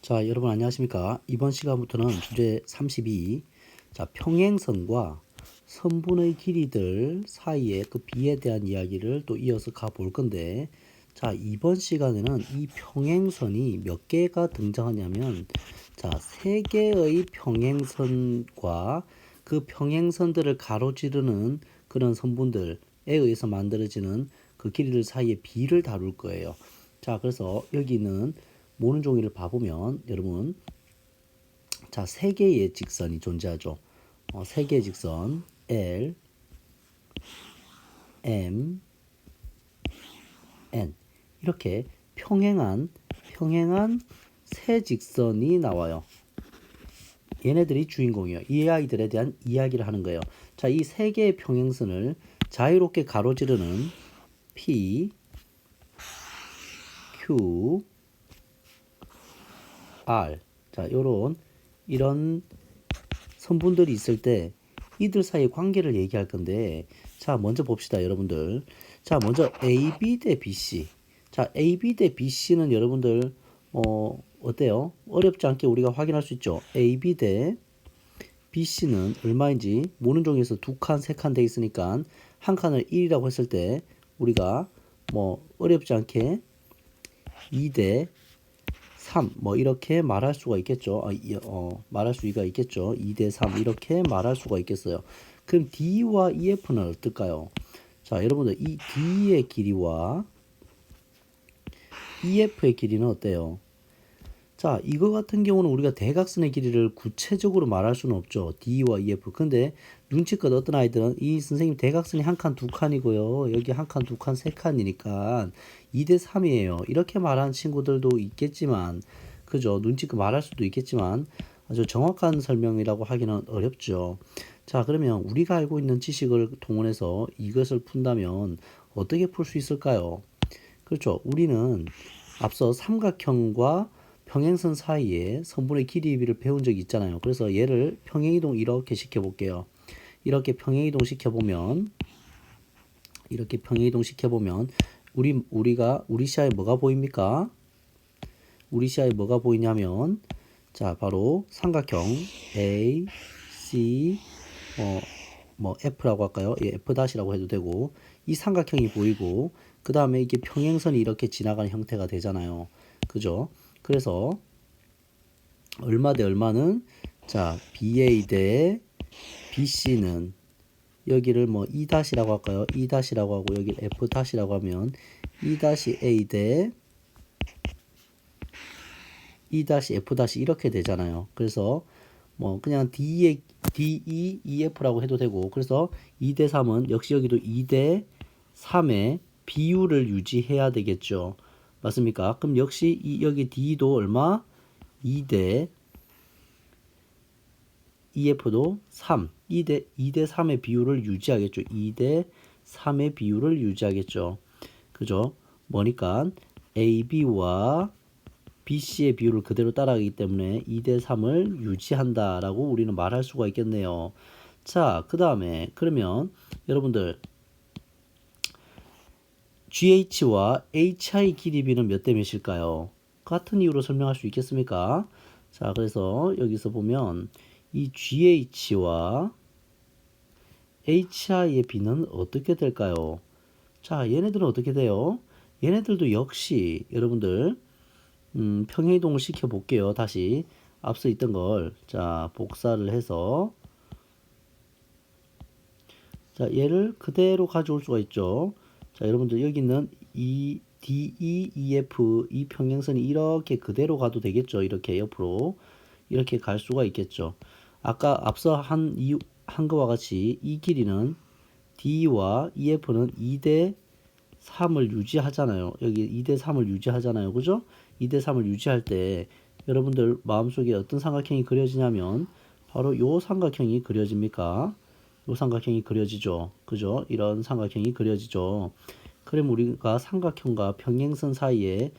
자, 여러분 안녕하십니까? 이번 시간부터는 주제 32. 자, 평행선과 선분의 길이들 사이의 그 비에 대한 이야기를 또 이어서 가 볼 건데, 자, 이번 시간에는 이 평행선이 몇 개가 등장하냐면, 자, 세 개의 평행선과 그 평행선들을 가로지르는 그런 선분들에 의해서 만들어지는 그 길이들 사이의 비를 다룰 거예요. 자, 그래서 여기는 모는 종이를 봐보면 여러분 자 세 개의 직선이 존재하죠. 어, 세 개의 직선 L, M, N 이렇게 평행한 평행한 세 직선이 나와요. 얘네들이 주인공이에요. 이 아이들에 대한 이야기를 하는 거예요. 자, 이 세 개의 평행선을 자유롭게 가로지르는 P, Q, R. 자, 요런 이런 선분들이 있을 때 이들 사이의 관계를 얘기할 건데 자, 먼저 봅시다, 여러분들. 자, 먼저 AB 대 BC. 자, AB 대 BC는 여러분들 어, 어때요? 어렵지 않게 우리가 확인할 수 있죠. AB 대 BC는 얼마인지 모는 종이에서 두 칸, 세 칸 돼 있으니까 한 칸을 1이라고 했을 때 우리가 뭐 어렵지 않게 2 대 3, 뭐 이렇게 말할 수가 있겠죠. 어, 이- 어, 말할 수가 있겠죠. 2대 3 이렇게 말할 수가 있겠어요. 그럼 D와 EF는 어떨까요? 자, 여러분들 이 D의 길이와 EF의 길이는 어때요? 자, 이거 같은 경우는 우리가 대각선의 길이를 구체적으로 말할 수는 없죠. D와 EF. 근데 눈치껏 어떤 아이들은 이 선생님 대각선이 한 칸, 두 칸이고요. 여기 한 칸, 두 칸, 세 칸이니까 2대 3이에요. 이렇게 말하는 친구들도 있겠지만, 그죠? 눈치껏 말할 수도 있겠지만, 아주 정확한 설명이라고 하기는 어렵죠. 자, 그러면 우리가 알고 있는 지식을 동원해서 이것을 푼다면 어떻게 풀 수 있을까요? 그렇죠. 우리는 앞서 삼각형과 평행선 사이에 선분의 길이비를 배운 적이 있잖아요. 그래서 얘를 평행이동 이렇게 시켜볼게요. 이렇게 평행이동 시켜보면 이렇게 평행이동 시켜보면 우리 우리가 우리 시야에 뭐가 보입니까? 우리 시야에 뭐가 보이냐면 자 바로 삼각형 A, C, 어, 뭐 F라고 할까요? 예, F 다시라고 해도 되고 이 삼각형이 보이고 그 다음에 이게 평행선이 이렇게 지나가는 형태가 되잖아요. 그죠? 그래서 얼마 대 얼마는 자 BA 대 BC는 여기를 뭐 E 다시라고 할까요? E 다시라고 하고 여기 F 다시라고 하면 E 다시 A 대 E 다시 F 다시 이렇게 되잖아요. 그래서 뭐 그냥 D의 DE EF라고 해도 되고 그래서 2대 3은 역시 여기도 2대 3의 비율을 유지해야 되겠죠. 맞습니까? 그럼 역시 이 여기 D도 얼마? 2대 EF도 3. 2대 2대 3의 비율을 유지하겠죠. 2대 3의 비율을 유지하겠죠. 그죠? 뭐니까 AB와 BC의 비율을 그대로 따라가기 때문에 2대 3을 유지한다라고 우리는 말할 수가 있겠네요. 자, 그 다음에 그러면 여러분들 GH와 HI 길이 비는 몇 대 몇일까요? 같은 이유로 설명할 수 있겠습니까? 자, 그래서 여기서 보면 이 GH와 HI의 비는 어떻게 될까요? 자, 얘네들은 어떻게 돼요? 얘네들도 역시 여러분들 음, 평행이동을 시켜 볼게요. 다시 앞서 있던 걸 자, 복사를 해서 자, 얘를 그대로 가져올 수가 있죠. 자, 여러분들 여기 있는 이 DE, EF 이 평행선이 이렇게 그대로 가도 되겠죠. 이렇게 옆으로 이렇게 갈 수가 있겠죠. 아까 앞서 한, 이, 한 거와 같이 이 길이는 D와 EF는 2대 3을 유지하잖아요. 여기 2대 3을 유지하잖아요. 그죠? 2대 3을 유지할 때 여러분들 마음속에 어떤 삼각형이 그려지냐면 바로 요 삼각형이 그려집니까? 요 삼각형이 그려지죠. 그죠? 이런 삼각형이 그려지죠. 그럼 우리가 삼각형과 평행선 사이에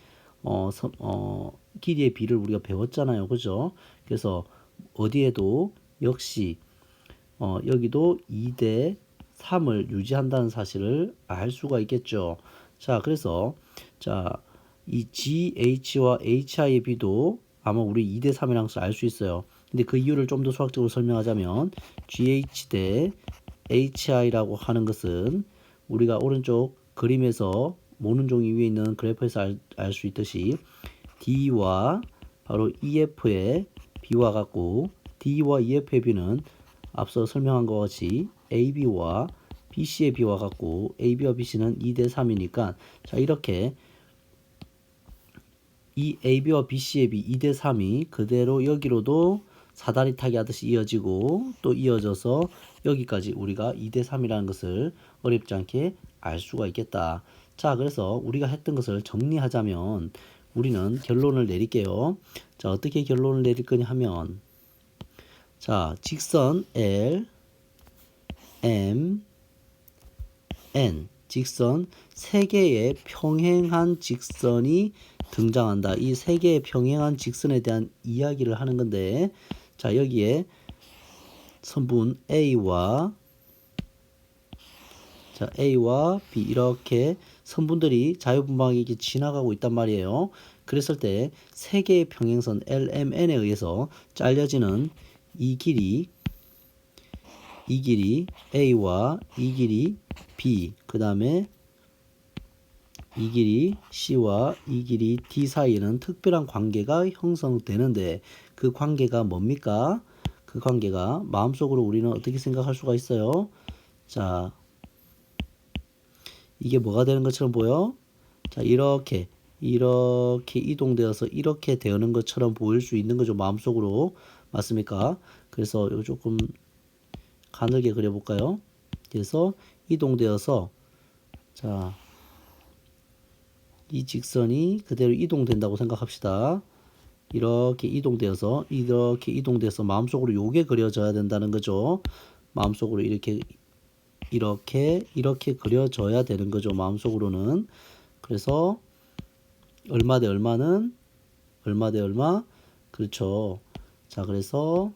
어, 서- 어, 길이의 비를 우리가 배웠잖아요. 그죠? 그래서 어디에도 역시 어, 여기도 2대 3을 유지한다는 사실을 알 수가 있겠죠. 자, 그래서 자, 이 GH와 HI의 비도 아마 우리 2대 3이라는 것을 알 수 있어요. 근데 그 이유를 좀 더 수학적으로 설명하자면 GH 대 HI라고 하는 것은 우리가 오른쪽 그림에서 모는 종이 위에 있는 그래프에서 알 수 있듯이 D와 바로 EF의 B와 같고 D와 EF의 B는 앞서 설명한 것 같이 AB와 BC의 B와 같고 AB와 BC는 2대 3이니까 자 이렇게 이 AB와 BC의 B 2대 3이 그대로 여기로도 사다리 타기 하듯이 이어지고 또 이어져서 여기까지 우리가 2대 3이라는 것을 어렵지 않게 알 수가 있겠다. 자, 그래서 우리가 했던 것을 정리하자면 우리는 결론을 내릴게요. 자, 어떻게 결론을 내릴 거냐 하면 자, 직선 L, M, N 직선 세 개의 평행한 직선이 등장한다. 이 세 개의 평행한 직선에 대한 이야기를 하는 건데 자, 여기에 선분 A와 자, A와 B 이렇게 선분들이 자유분방하게 이렇게 지나가고 있단 말이에요. 그랬을 때 세 개의 평행선 LMN에 의해서 잘려지는 이 길이 이 길이 A와 이 길이 B 그 다음에 이 길이 C와 이 길이 D 사이에는 특별한 관계가 형성되는데 그 관계가 뭡니까? 그 관계가 마음속으로 우리는 어떻게 생각할 수가 있어요? 자, 이게 뭐가 되는 것처럼 보여? 자, 이렇게 이렇게 이동되어서 이렇게 되는 것처럼 보일 수 있는 거죠. 마음속으로. 맞습니까? 그래서 이거 조금 가늘게 그려볼까요? 그래서 이동되어서 자, 이 직선이 그대로 이동된다고 생각합시다. 이렇게 이동되어서 이렇게 이동돼서 마음속으로 요게 그려져야 된다는 거죠. 마음속으로 이렇게 이렇게 이렇게 그려져야 되는 거죠. 마음속으로는 그래서 얼마 대 얼마는 얼마 대 얼마 그렇죠. 자 그래서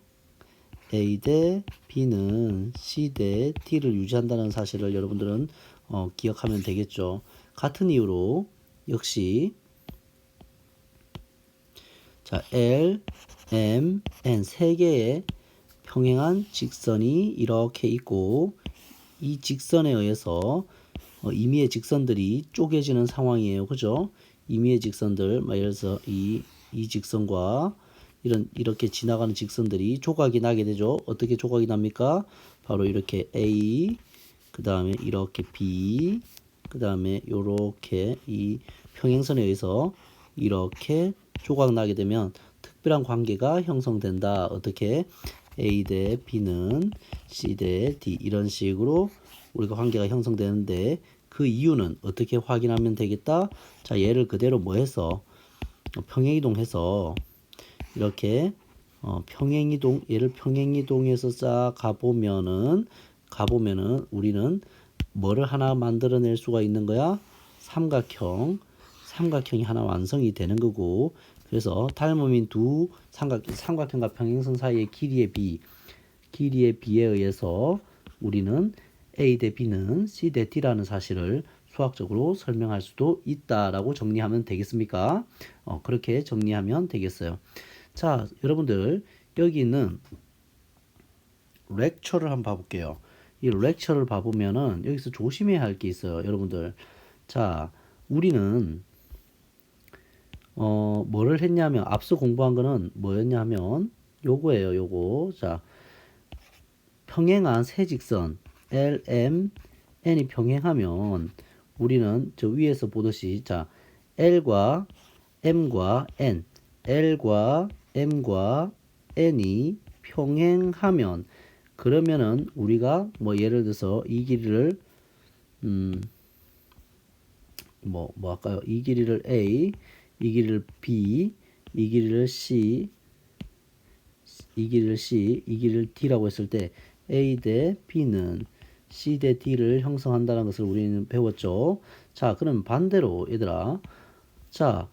A 대 B는 C 대 D를 유지한다는 사실을 여러분들은 어, 기억하면 되겠죠. 같은 이유로 역시 자 L, M, N 세 개의 평행한 직선이 이렇게 있고 이 직선에 의해서 어, 임의의 직선들이 쪼개지는 상황이에요. 그죠? 임의의 직선들, 막 예를 들어서 이, 이 직선과 이런, 이렇게 지나가는 직선들이 조각이 나게 되죠. 어떻게 조각이 납니까? 바로 이렇게 A, 그 다음에 이렇게 B, 그 다음에 요렇게 이 평행선에 의해서 이렇게 조각 나게 되면 특별한 관계가 형성된다. 어떻게? A 대 B는 C 대 D 이런 식으로 우리가 관계가 형성되는데 그 이유는 어떻게 확인하면 되겠다? 자, 얘를 그대로 뭐 해서 평행이동해서 이렇게 어, 평행이동 얘를 평행이동해서 쫙 가보면은 가보면은 우리는 뭐를 하나 만들어낼 수가 있는 거야? 삼각형 삼각형이 하나 완성이 되는 거고 그래서 닮음인 두 삼각, 삼각형과 평행선 사이의 길이의 비 길이의 비에 의해서 우리는 A 대 B는 C 대 D라는 사실을 수학적으로 설명할 수도 있다라고 정리하면 되겠습니까? 어, 그렇게 정리하면 되겠어요. 자, 여러분들 여기 있는 렉처를 한번 봐볼게요. 이 렉처를 봐보면은 여기서 조심해야 할 게 있어요, 여러분들. 자, 우리는 어, 뭐를 했냐면 앞서 공부한 거는 뭐였냐면 요거예요, 요거. 자, 평행한 세 직선 L, M, N이 평행하면 우리는 저 위에서 보듯이 자, L과 M과 N, L과 M과 N이 평행하면 그러면은 우리가 뭐 예를 들어서 이 길이를 음 뭐, 뭐 할까요? 이 길이를 A, 이 길이를 B, 이 길이를 C, 이 길이를 C, 이 길이를 D라고 했을 때 A 대 B는 C 대 D를 형성한다는 것을 우리는 배웠죠. 자, 그럼 반대로 얘들아. 자,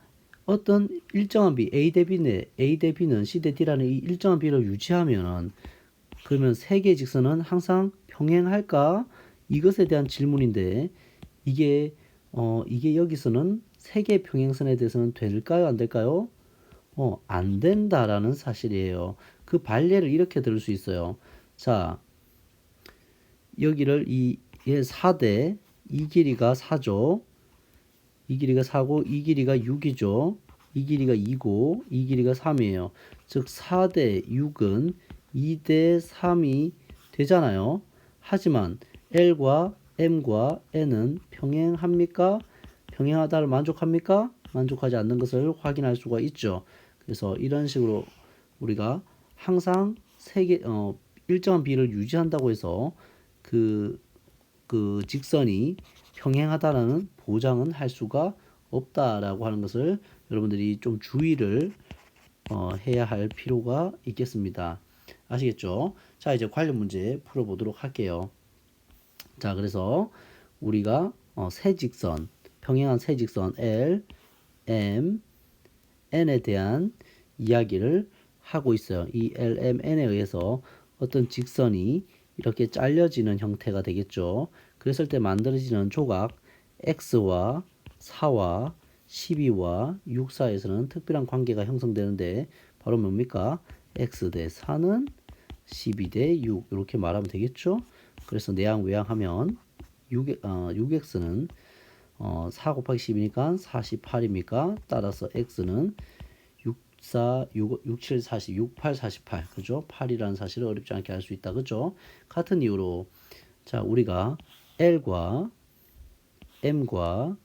어떤 일정한 B, A 대 B네, A 대 B는 C 대 D라는 이 일정한 B를 유지하면은 그러면 세 개의 직선은 항상 평행할까? 이것에 대한 질문인데 이게 어 이게 여기서는 세 개의 평행선에 대해서는 될까요? 안 될까요? 어, 안 된다라는 사실이에요. 그 반례를 이렇게 들을 수 있어요. 자, 여기를 이, 얘 4대, 이 길이가 4죠. 이 길이가 4고, 이 길이가 6이죠. 이 길이가 2고, 이 길이가 3이에요. 즉, 4대 6은 2대 3이 되잖아요. 하지만 L과 M과 N은 평행합니까? 평행하다를 만족합니까? 만족하지 않는 것을 확인할 수가 있죠. 그래서 이런 식으로 우리가 항상 세개 어, 일정한 비를 유지한다고 해서 그, 그 직선이 평행하다라는 보장은 할 수가 없다라고 하는 것을 여러분들이 좀 주의를 어, 해야 할 필요가 있겠습니다. 아시겠죠? 자, 이제 관련 문제 풀어보도록 할게요. 자, 그래서 우리가 어, 세 직선, 평행한 세 직선 L, M, N에 대한 이야기를 하고 있어요. 이 L, M, N에 의해서 어떤 직선이 이렇게 잘려지는 형태가 되겠죠. 그랬을 때 만들어지는 조각 X와 4와 12와 6 사이에서는 특별한 관계가 형성되는데 바로 뭡니까? X 대 4는 12 대 6 이렇게 말하면 되겠죠. 그래서 내양 외양하면 6, 어, 6x는 어, 4 곱하기 10이니까 48입니까? 따라서 x는 6, 4, 6, 6, 7, 40, 6, 8, 48. 그죠? 8이라는 사실을 어렵지 않게 알 수 있다. 그죠? 같은 이유로 자, 우리가 L과 M과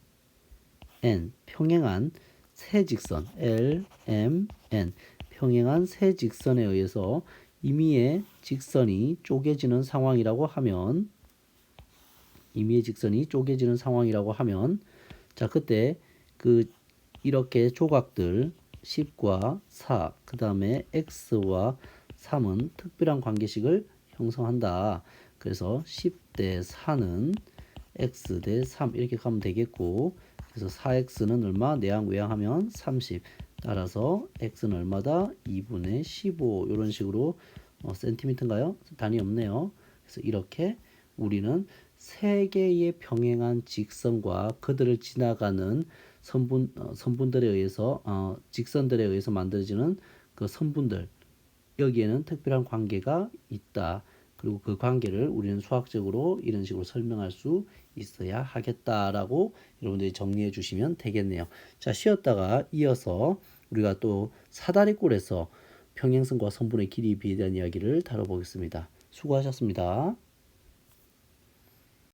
N 평행한 세 직선 L, M, N 평행한 세 직선에 의해서 임의의 직선이 쪼개지는 상황이라고 하면 임의의 직선이 쪼개지는 상황이라고 하면 자 그때 그 이렇게 조각들 10과 4, 그 다음에 x와 3은 특별한 관계식을 형성한다. 그래서 10대 4는 x 대 3 이렇게 가면 되겠고 그래서 4x는 얼마? 내양 외양하면 30. 따라서 x는 얼마다? 2분의 15 이런 식으로 어, 센티미터인가요? 단위 없네요. 그래서 이렇게 우리는 세 개의 평행한 직선과 그들을 지나가는 선분 어, 선분들에 의해서 어, 직선들에 의해서 만들어지는 그 선분들 여기에는 특별한 관계가 있다. 그리고 그 관계를 우리는 수학적으로 이런 식으로 설명할 수 있어야 하겠다라고 여러분들이 정리해 주시면 되겠네요. 자, 쉬었다가 이어서 우리가 또 사다리꼴에서 평행선과 선분의 길이 비에 대한 이야기를 다뤄보겠습니다. 수고하셨습니다.